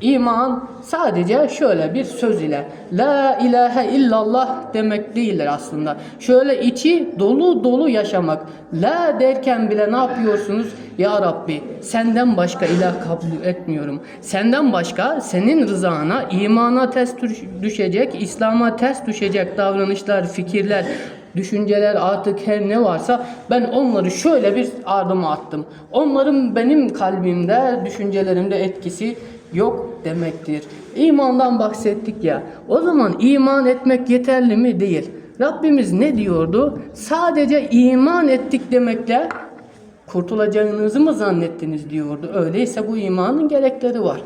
İman sadece şöyle bir söz ile La ilahe illallah demek değildir aslında. Şöyle içi dolu dolu yaşamak. La derken bile ne yapıyorsunuz? Ya Rabbi senden başka ilah kabul etmiyorum. Senden başka senin rızana, imana ters düş- düşecek, İslam'a ters düşecek davranışlar, fikirler, düşünceler artık her ne varsa ben onları şöyle bir ardıma attım. Onların benim kalbimde, düşüncelerimde etkisi yok demektir. İmandan bahsettik ya. O zaman iman etmek yeterli mi? Değil. Rabbimiz ne diyordu? Sadece iman ettik demekle kurtulacağınızı mı zannettiniz diyordu. Öyleyse bu imanın gerekleri var.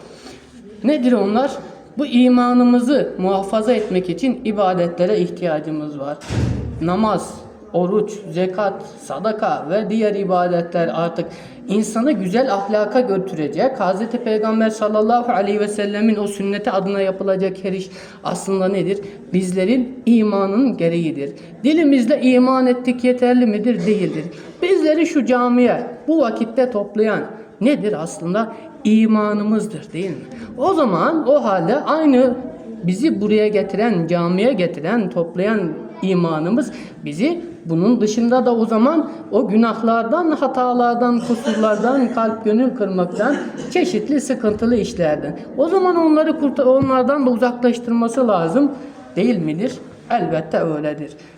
Nedir onlar? Bu imanımızı muhafaza etmek için ibadetlere ihtiyacımız var. Namaz, oruç, zekat, sadaka ve diğer ibadetler artık insanı güzel ahlaka götürecek. Hz. Peygamber sallallahu aleyhi ve sellemin o sünneti adına yapılacak her iş aslında nedir? Bizlerin imanın gereğidir. Dilimizle iman ettik yeterli midir? Değildir. Bizleri şu camiye bu vakitte toplayan nedir aslında? İmanımızdır değil mi? O zaman o halde aynı bizi buraya getiren, camiye getiren, toplayan imanımız bizi bunun dışında da o zaman o günahlardan, hatalardan, kusurlardan, kalp gönül kırmaktan, çeşitli sıkıntılı işlerden. O zaman onları onlardan da uzaklaştırması lazım değil midir? Elbette öyledir.